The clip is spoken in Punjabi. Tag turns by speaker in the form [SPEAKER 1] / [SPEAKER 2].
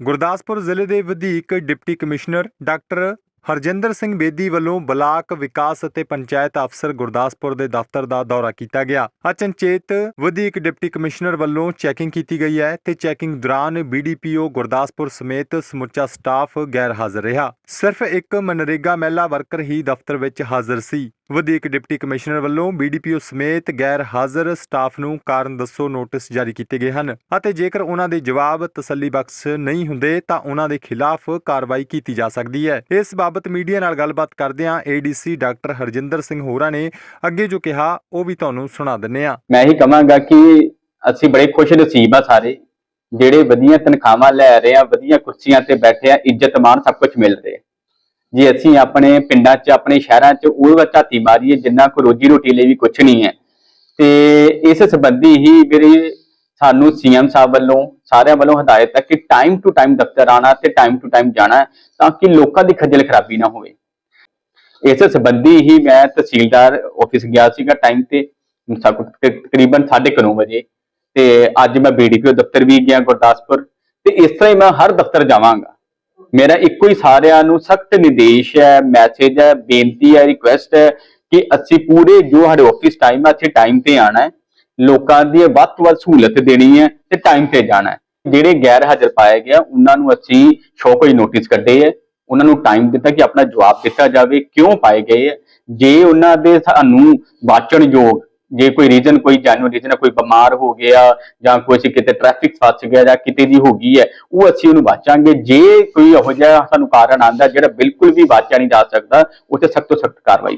[SPEAKER 1] ਗੁਰਦਾਸਪੁਰ ਜ਼ਿਲ੍ਹੇ ਦੇ ਵਧੀਕ deputy commissioner doctor Harjinder Singh Bedi ਵੱਲੋਂ ਬਲਾਕ ਵਿਕਾਸ ਅਤੇ ਪੰਚਾਇਤ ਅਫਸਰ ਗੁਰਦਾਸਪੁਰ ਦੇ ਦਫ਼ਤਰ ਦਾ ਦੌਰਾ ਕੀਤਾ ਗਿਆ। ਅਚਨਚੇਤ ਵਧੀਕ ਡਿਪਟੀ ਕਮਿਸ਼ਨਰ ਵੱਲੋਂ ਚੈਕਿੰਗ ਕੀਤੀ ਗਈ ਹੈ ਤੇ ਚੈਕਿੰਗ ਦੌਰਾਨ ਬੀਡੀਪੀਓ ਗੁਰਦਾਸਪੁਰ ਸਮੇਤ ਸਮੁੱਚਾ ਸਟਾਫ ਗੈਰ ਹਾਜ਼ਰ ਰਿਹਾ। ਸਿਰਫ ਇੱਕ ਮਨਰੇਗਾ ਮਹਿਲਾ ਵਰਕਰ ਹੀ ਦਫ਼ਤਰ ਵਿੱਚ ਹਾਜ਼ਰ ਸੀ। ਵਧੇਕ ਡਿਪਟੀ ਕਮਿਸ਼ਨਰ ਵੱਲੋਂ ਬੀਡੀਪੀਓ ਸਮੇਤ ਗੈਰ ਹਾਜ਼ਰ ਸਟਾਫ ਨੂੰ ਕਾਰਨ ਦੱਸੋ ਨੋਟਿਸ ਜਾਰੀ ਕੀਤੇ ਗਏ ਹਨ ਅਤੇ ਜੇਕਰ ਉਹਨਾਂ ਦੇ ਜਵਾਬ ਤਸੱਲੀ ਨਹੀਂ ਹੁੰਦੇ ਤਾਂ ਉਹਨਾਂ ਦੇ ਖਿਲਾਫ ਕਾਰਵਾਈ ਕੀਤੀ ਜਾ ਸਕਦੀ ਹੈ। ਇਸ ਬਾਬਤ ਮੀਡੀਆ ਨਾਲ ਗੱਲਬਾਤ ਕਰਦਿਆਂ ਏਡੀਸੀ ਡਾਕਟਰ ਹਰਜਿੰਦਰ ਸਿੰਘ ਹੋਰਾਂ ਨੇ ਅੱਗੇ ਜੋ ਕਿਹਾ, ਉਹ ਵੀ ਤੁਹਾਨੂੰ ਸੁਣਾ ਦਿੰਨੇ ਆ
[SPEAKER 2] ਮੈਂ ਹੀ ਕਹਾਂਗਾ ਕਿ ਅਸੀਂ ਬੜੇ ਖੁਸ਼ ਨਸੀਬ ਆ ਸਾਰੇ, ਜਿਹੜੇ ਵਧੀਆ ਤਨਖਾਹਾਂ ਲੈ ਰਹੇ ਆ, ਵਧੀਆ ਕੁਰਸੀਆਂ ਤੇ ਬੈਠੇ ਆ ਇੱਜ਼ਤ ਮਾਣ ਸਭ ਕੁਝ ਮਿਲ ਰਿਹਾ। ਜੇ ਅਸੀਂ ਆਪਣੇ ਪਿੰਡਾਂ 'ਚ, ਆਪਣੇ ਸ਼ਹਿਰਾਂ 'ਚ ਉਹ ਝਾਤੀ ਮਾਰੀਏ, ਜਿੰਨਾ ਕੋ ਰੋਜੀ ਰੋਟੀ ਲਈ ਵੀ ਕੁਝ ਨਹੀਂ ਹੈ। ਤੇ ਇਸ ਸੰਬੰਧੀ ਹੀ ਮੇਰੀ ਸਾਨੂੰ ਸੀਐਮ ਸਾਹਿਬ ਵੱਲੋਂ, ਸਾਰਿਆਂ ਵੱਲੋਂ ਹਦਾਇਤ ਹੈ ਕਿ ਟਾਈਮ ਟੂ ਟਾਈਮ ਦਫ਼ਤਰ ਆਣਾ ਤੇ ਟਾਈਮ ਟੂ ਟਾਈਮ ਜਾਣਾ ਤਾਂ ਕਿ ਲੋਕਾਂ ਦੀ ਖੱਜਲ ਖਰਾਬੀ ਨਾ ਹੋਵੇ। ਇਸ ਸੰਬੰਧੀ ਹੀ ਮੈਂ ਤਹਿਸੀਲਦਾਰ ਆਫਿਸ ਗਿਆ ਸੀਗਾ ਟਾਈਮ ਤੇ ਸਕ- ਤਕ- ਤਕਰੀਬਨ 9:30 ਵਜੇ। ਤੇ ਅੱਜ ਮੈਂ ਬੀਡੀਪੀਓ ਦਫ਼ਤਰ ਵੀ ਗਿਆ ਗੁਰਦਾਸਪੁਰ। ਤੇ ਇਸ ਤਰ੍ਹਾਂ ਹੀ ਮੈਂ ਹਰ ਦਫ਼ਤਰ ਜਾਵਾਂਗਾ। ਮੇਰਾ ਇੱਕੋ ਹੀ ਸਾਰਿਆਂ ਨੂੰ ਸਖਤ ਨਿਰਦੇਸ਼ ਹੈ ਮੈਸੇਜ ਹੈ, ਬੇਨਤੀ ਹੈ ਰਿਕੁਐਸਟ ਹੈ ਕਿ ਅਸੀਂ ਪੂਰੇ ਜੋ ਸਾਡੇ ਆਫਿਸ ਟਾਈਮ ਹੈ, ਅਸੀਂ ਟਾਈਮ ਤੇ ਆਣਾ ਹੈ। ਲੋਕਾਂ ਦੀ ਵੱਧ ਤੋਂ ਵੱਧ ਸਹੂਲਤ ਦੇਣੀ ਹੈ ਤੇ ਟਾਈਮ ਤੇ ਜਾਣਾ ਹੈ। ਜਿਹੜੇ ਗੈਰ ਹਾਜ਼ਰ ਪਾਏ ਗਏ ਉਹਨਾਂ ਨੂੰ ਅਸੀਂ ਸ਼ੋਅ ਕੋਈ ਨੋਟਿਸ ਕੱਢੇ ਹੈ। ਉਹਨਾਂ ਨੂੰ ਟਾਈਮ ਦਿੱਤਾ ਕਿ ਆਪਣਾ ਜਵਾਬ ਦਿੱਤਾ ਜਾਵੇ ਕਿਉਂ ਪਾਏ ਗਏ ਹੈ। ਜੇ ਉਹਨਾਂ ਦੇ ਸਾਨੂੰ ਵਾਚਣਯੋਗ ਜੇ ਕੋਈ ਰੀਜ਼ਨ ਕੋਈ ਜੈਨੂਇਨ ਰੀਜ਼ਨ ਹੈ ਕੋਈ ਬਿਮਾਰ ਹੋ ਗਿਆ ਜਾਂ ਕੋਈ ਅਸੀਂ ਕਿਤੇ ਟ੍ਰੈਫਿਕ ਫਸ ਗਿਆ ਜਾਂ ਕਿਤੇ ਦੀ ਹੋ ਗਈ ਹੈ, ਉਹ ਅਸੀਂ ਉਹਨੂੰ ਬਚਾਂਗੇ ਜੇ ਕੋਈ ਇਹੋ ਜਿਹਾ ਸਾਨੂੰ ਕਾਰਨ ਆਂਦਾ ਜਿਹੜਾ ਬਿਲਕੁਲ ਵੀ ਵਾਚਿਆ ਨਹੀਂ ਜਾ ਸਕਦਾ ਉੱਥੇ ਸਖਤ ਤੋਂ ਸਖਤ ਕਾਰਵਾਈ